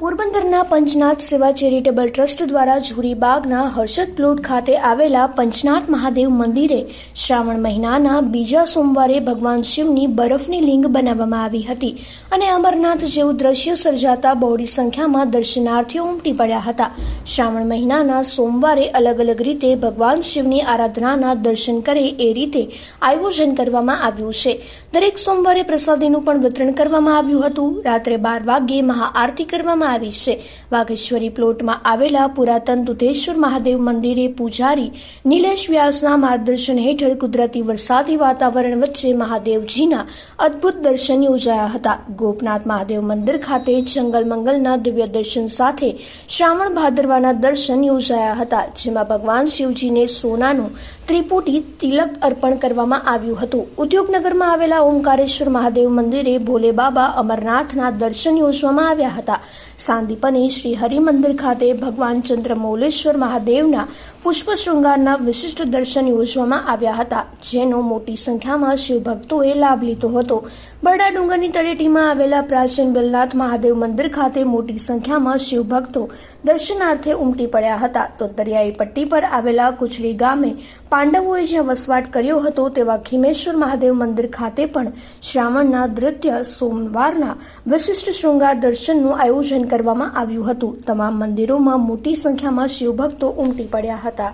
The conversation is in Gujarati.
પોરબંદરના પંચનાથ સેવા ચેરિટેબલ ટ્રસ્ટ દ્વારા ઝુરીબાગના હર્ષદ પ્લોટ ખાતે આવેલા પંચનાથ મહાદેવ મંદિરે શ્રાવણ મહિનાના બીજા સોમવારે ભગવાન શિવની બરફની લિંગ બનાવવામાં આવી હતી અને અમરનાથ જેવું દ્રશ્ય સર્જાતા બહોળી સંખ્યામાં દર્શનાર્થીઓ ઉમટી પડ્યા હતા. શ્રાવણ મહિનાના સોમવારે અલગ અલગ રીતે ભગવાન શિવની આરાધનાના દર્શન કરે એ રીતે આયોજન કરવામાં આવ્યું છે. દરેક સોમવારે પ્રસાદીનું પણ વિતરણ કરવામાં આવ્યું હતું. રાત્રે બાર વાગ્યે મહાઆરતી કરવામાં આવી છે. વાઘેશ્વરી પ્લોટમાં આવેલા પુરાતન દુધેશ્વર મહાદેવ મંદિરે પૂજારી નિલેશ વ્યાસના માર્ગદર્શન હેઠળ કુદરતી વરસાદી વાતાવરણ વચ્ચે મહાદેવજીના અદ્ભુત દર્શન યોજાયા હતા. ગોપનાથ મહાદેવ મંદિર ખાતે જંગલ મંગલના દિવ્ય દર્શન સાથે શ્રાવણ ભાદરવાના દર્શન યોજાયા હતા, જેમાં ભગવાન શિવજીને સોનાનું ત્રિપુટી તિલક અર્પણ કરવામાં આવ્યું હતું. ઉદ્યોગનગરમાં આવેલા ઓમકારેશ્વર મહાદેવ મંદિરે ભોલે બાબા અમરનાથના દર્શન યોજવામાં આવ્યા હતા. સાંદીપને શ્રી હરિમંદિર ખાતે ભગવાન ચંદ્રમૌલેશ્વર મહાદેવના પુષ્પ શૃંગારના વિશિષ્ટ દર્શન યોજવામાં આવ્યા હતા, જેનો મોટી સંખ્યામાં શિવભક્તોએ લાભ લીધો હતો. બરડા ડુંગરની તળેટીમાં આવેલા પ્રાચીન બેલનાથ મહાદેવ મંદિર ખાતે મોટી સંખ્યામાં શિવભક્તો દર્શનાર્થે ઉમટી પડ્યા હતા. તો દરિયાઈ પટ્ટી પર આવેલા કુચડી ગામે પાંડવોએ જ્યાં વસવાટ કર્યો હતો તેવા ખીમેશ્વર મહાદેવ મંદિર ખાતે પણ શ્રાવણના નૃત્ય સોમવારના વિશિષ્ટ શૃંગાર દર્શનનું કરવામાં આવ્યું હતું. તમામ મંદિરોમાં મોટી સંખ્યામાં શિવભક્તો ઉમટી પડ્યા હતા.